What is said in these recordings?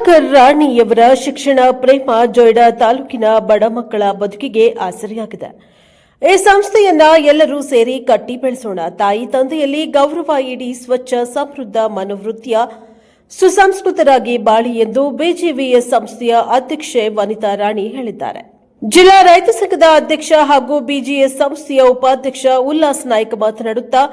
ಪ್ರಭಾಕರ್ ರಾಣಿಯವರ ಶಿಕ್ಷಣ ಪ್ರೇಮ ಜೊಯ್ಡಾ ತಾಲೂಕಿನ ಬಡ ಮಕ್ಕಳ ಬದುಕಿಗೆ ಆಸರೆಯಾಗಿದೆ. ಈ ಸಂಸ್ಥೆಯನ್ನ ಎಲ್ಲರೂ ಸೇರಿ ಕಟ್ಟಿ ಬೆಳೆಸೋಣ. ತಾಯಿ ತಂದೆಯಲ್ಲಿ ಗೌರವ ಇಡಿ ಸ್ವಚ್ಛ ಸಮೃದ್ಧ ಮನೋವೃತ್ತಿಯ ಸುಸಂಸ್ಕೃತರಾಗಿ ಬಾಳಿ ಎಂದು ಬಿಜೆವಿಎಸ್ ಸಂಸ್ಥೆಯ ಅಧ್ಯಕ್ಷೆ ವನಿತಾ ರಾಣಿ ಹೇಳಿದ್ದಾರೆ. ಜಿಲ್ಲಾ ರೈತ ಸಂಘದ ಅಧ್ಯಕ್ಷ ಹಾಗೂ ಬಿಜಿಎಸ್ ಸಂಸ್ಥೆಯ ಉಪಾಧ್ಯಕ್ಷ ಉಲ್ಲಾಸ್ ನಾಯ್ಕ ಮಾತನಾಡುತ್ತಾ,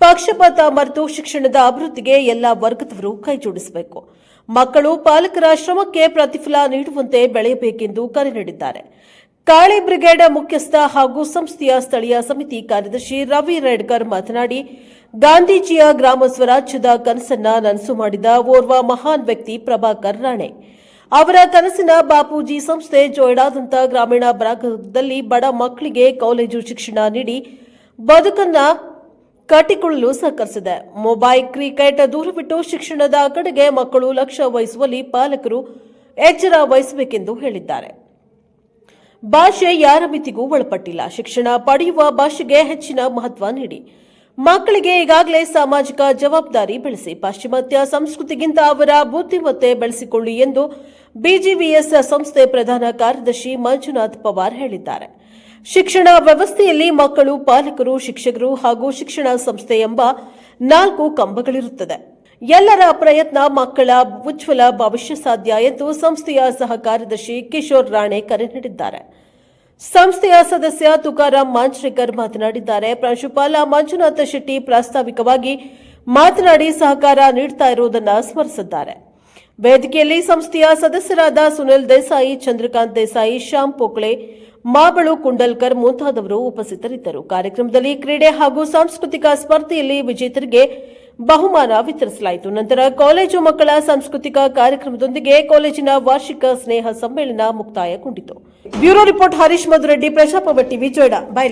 ಪಕ್ಷಪಾತ ಮರೆತು ಶಿಕ್ಷಣದ ಅಭಿವೃದ್ಧಿಗೆ ಎಲ್ಲಾ ವರ್ಗದವರು ಕೈಜೋಡಿಸಬೇಕು. ಮಕ್ಕಳು ಪಾಲಕರ ಶ್ರಮಕ್ಕೆ ಪ್ರತಿಫಲ ನೀಡುವಂತೆ ಬೆಳೆಯಬೇಕೆಂದು ಕರೆ ನೀಡಿದ್ದಾರೆ. ಕಾಳಿ ಬ್ರಿಗೇಡ್ ಮುಖ್ಯಸ್ಥ ಹಾಗೂ ಸಂಸ್ಥೆಯ ಸ್ಥಳೀಯ ಸಮಿತಿ ಕಾರ್ಯದರ್ಶಿ ರವಿ ರೆಡ್ಕರ್ ಮಾತನಾಡಿ, ಗಾಂಧೀಜಿಯ ಗ್ರಾಮ ಸ್ವರಾಜ್ಯದ ಕನಸನ್ನ ನನಸು ಮಾಡಿದ ಓರ್ವ ಮಹಾನ್ ವ್ಯಕ್ತಿ ಪ್ರಭಾಕರ್ ರಾಣೆ. ಅವರ ಕನಸಿನ ಬಾಪೂಜಿ ಸಂಸ್ಥೆ ಜೋಯ್ಡಾದಂತ ಗ್ರಾಮೀಣ ಭಾಗದಲ್ಲಿ ಬಡ ಮಕ್ಕಳಿಗೆ ಕಾಲೇಜು ಶಿಕ್ಷಣ ನೀಡಿ ಬದುಕನ್ನ ಕಟ್ಟಿಕೊಳ್ಳಲು ಸಹಕರಿಸಿದೆ. ಮೊಬೈಲ್ ಕ್ರಿಕೆಟ್ ದೂರವಿಟ್ಟು ಶಿಕ್ಷಣದ ಕಡೆಗೆ ಮಕ್ಕಳು ಲಕ್ಷ್ಯ ವಹಿಸುವಲ್ಲಿ ಪಾಲಕರು ಎಚ್ಚರ ವಹಿಸಬೇಕೆಂದು ಹೇಳಿದ್ದಾರೆ. ಭಾಷೆ ಯಾರ ಮಿತಿಗೂ ಒಳಪಟ್ಟಿಲ್ಲ. ಶಿಕ್ಷಣ ಪಡೆಯುವ ಭಾಷೆಗೆ ಹೆಚ್ಚಿನ ಮಹತ್ವ ನೀಡಿ. ಮಕ್ಕಳಿಗೆ ಈಗಾಗಲೇ ಸಾಮಾಜಿಕ ಜವಾಬ್ದಾರಿ ಬೆಳೆಸಿ, ಪಾಶ್ಚಿಮಾತ್ಯ ಸಂಸ್ಕೃತಿಗಿಂತ ಅವರ ಬುದ್ಧಿಮತ್ತೆ ಬೆಳೆಸಿಕೊಳ್ಳಿ ಎಂದು ಬಿಜಿವಿಎಸ್ ಸಂಸ್ಥೆ ಪ್ರಧಾನ ಕಾರ್ಯದರ್ಶಿ ಮಂಜುನಾಥ್ ಪವಾರ್ ಹೇಳಿದ್ದಾರೆ. ಶಿಕ್ಷಣ ವ್ಯವಸ್ಥೆಯಲ್ಲಿ ಮಕ್ಕಳು, ಪಾಲಕರು, ಶಿಕ್ಷಕರು ಹಾಗೂ ಶಿಕ್ಷಣ ಸಂಸ್ಥೆ ಎಂಬ ನಾಲ್ಕು ಕಂಬಗಳಿರುತ್ತದೆ. ಎಲ್ಲರ ಪ್ರಯತ್ನ ಮಕ್ಕಳ ಉಜ್ವಲ ಭವಿಷ್ಯ ಸಾಧ್ಯ ಎಂದು ಸಂಸ್ಥೆಯ ಸಹ ಕಾರ್ಯದರ್ಶಿ ಕಿಶೋರ್ ರಾಣೆ ಕರೆ ನೀಡಿದ್ದಾರೆ. ಸಂಸ್ಥೆಯ ಸದಸ್ಯ ತುಕಾರಾಂ ಮಾಂಜ್ರೇಕರ್ ಮಾತನಾಡಿದ್ದಾರೆ. ಪ್ರಾಂಶುಪಾಲ ಮಂಜುನಾಥ ಶೆಟ್ಟಿ ಪ್ರಾಸ್ತಾವಿಕವಾಗಿ ಮಾತನಾಡಿ ಸಹಕಾರ ನೀಡುತ್ತಾ ಇರುವುದನ್ನು ಸ್ಮರಿಸಿದ್ದಾರೆ. ವೇದಿಕೆಯಲ್ಲಿ ಸಂಸ್ಥೆಯ ಸದಸ್ಯರಾದ ಸುನಿಲ್ ದೇಸಾಯಿ, ಚಂದ್ರಕಾಂತ್ ದೇಸಾಯಿ, ಶ್ಯಾಮ್ ಪೋಕ್ಳೆ ಮಾಬಳು ಕುಂಡಲ್ಕರ್ ಮುಂತಾದವರು ಉಪಸ್ಥಿತರಿದ್ದರು. ಕಾರ್ಯಕ್ರಮದಲ್ಲಿ ಕ್ರೀಡೆ ಹಾಗೂ ಸಾಂಸ್ಕೃತಿಕ ಸ್ಪರ್ಧೆಯಲ್ಲಿ ವಿಜೇತರಿಗೆ ಬಹುಮಾನ ವಿತರಿಸಲಾಯಿತು. ನಂತರ ಕಾಲೇಜು ಮಕ್ಕಳ ಸಾಂಸ್ಕೃತಿಕ ಕಾರ್ಯಕ್ರಮದೊಂದಿಗೆ ಕಾಲೇಜಿನ ವಾರ್ಷಿಕ ಸ್ನೇಹ ಸಮ್ಮೇಳನ ಮುಕ್ತಾಯಗೊಂಡಿತು. ಬ್ಯೂರೋ ರಿಪೋರ್ಟ್ ಹರೀಶ್ ಮಧುರೆಡ್ಡಿ ಪ್ರಜಾಪವ ಟಿವಿ ಜೋಯ್ಡಾ ಬೈ